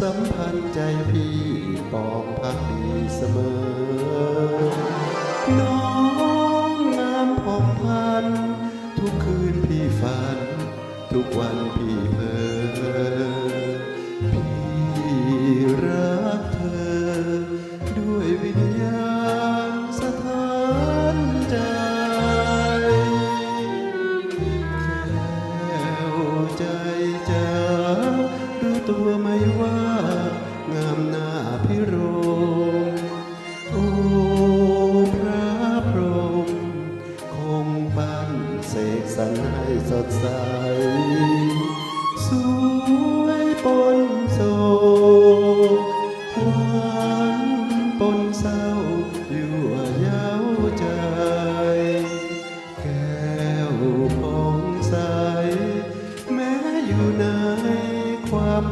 สัมพันธ์ใจพี่ปองพักดีเสมอ น้องงามผ่องพัน ทุกคืนพี่ฝัน ทุกวันพี่เพ้อพี่รัก ตัวไม่ว่า งามหน้าพิรมโอ้พระพรหมคงบันเสกสรรให้สดใส สูง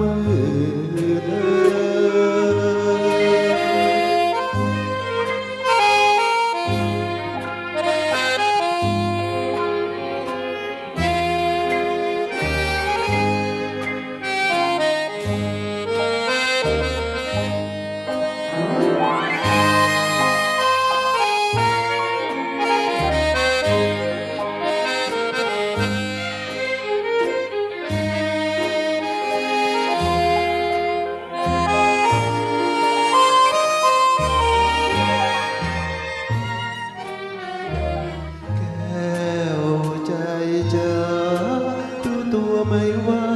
มือ ตัวไม่ว่า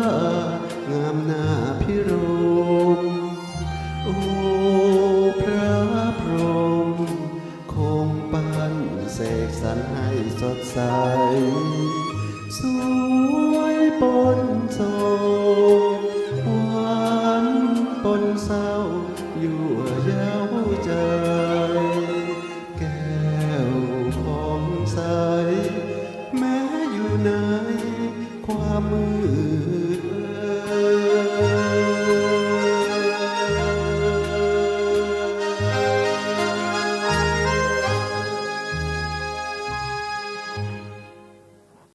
งามหน้าพิรม โอ้พระพรมคงปั้นเสกสรรให้สดใส สวยปนโศหวานปนเศร้า อยู่เย้าใจ แก้วของใส แม้อยู่ไหน 花木。